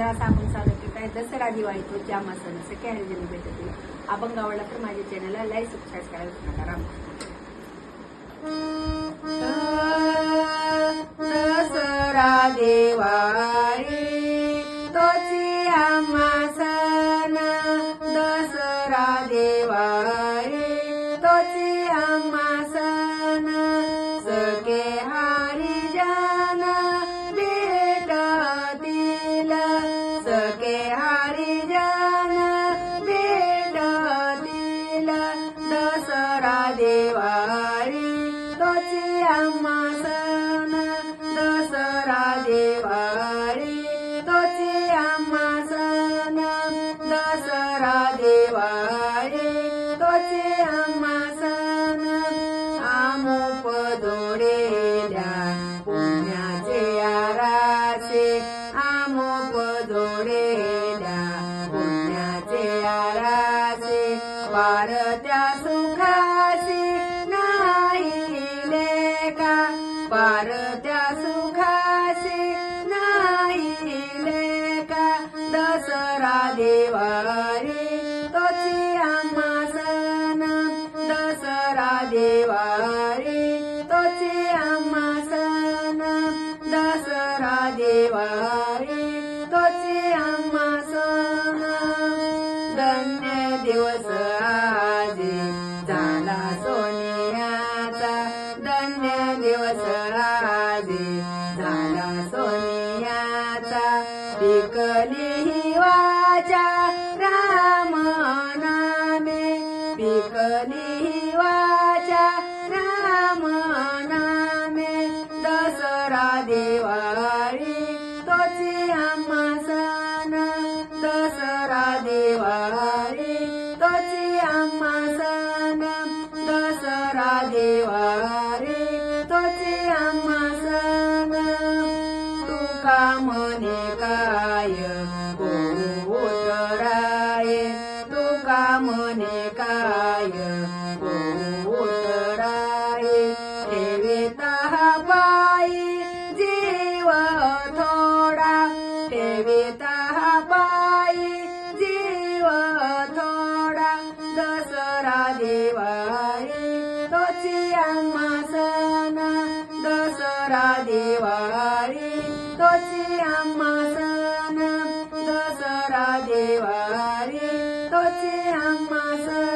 सुंदर आपण साजरा केला आहे दसरा दिवाळी तो जामा सण सगळ्या हरिजनी भेटतील आपण गावाला तर माझ्या चॅनलला लाईक सबस्क्राईब करायला विसरू नका. राम. दसरा दिवाळी तोची आम्हा सण. दसरा दिवाळी तोची आम्हा सण दसरा दिवाळी तोची आम्हा सण दसरा दिवाळी तोची आम्हा सण. आमुप जोडेल्या पुण्याचे आरासे आमुप जोडेल्या पुण्याचे आरासे पारत्या सुखासी सुखा पारत्या सुखासे नाही लेका दसरा देवारे तोची आम्हासन दसरा देवारे तोची आम्हासन दसरा देवारे तोची आम्हासन धन्य दिवस आजी झाला सो पिकली वाचा राम नामे पिकली वाचा राम नामे दसरा दिवाळी तोची आम्हा सण. दसरा दिवाळी काय कोराय तुका म्हणे काय कोराय ठेविता बाई जीव थोडा ठेविता बाई जीव थोडा दसरा देवारी तोची अंग Dussehra Devari तोची Pare, Tote Amma Sara.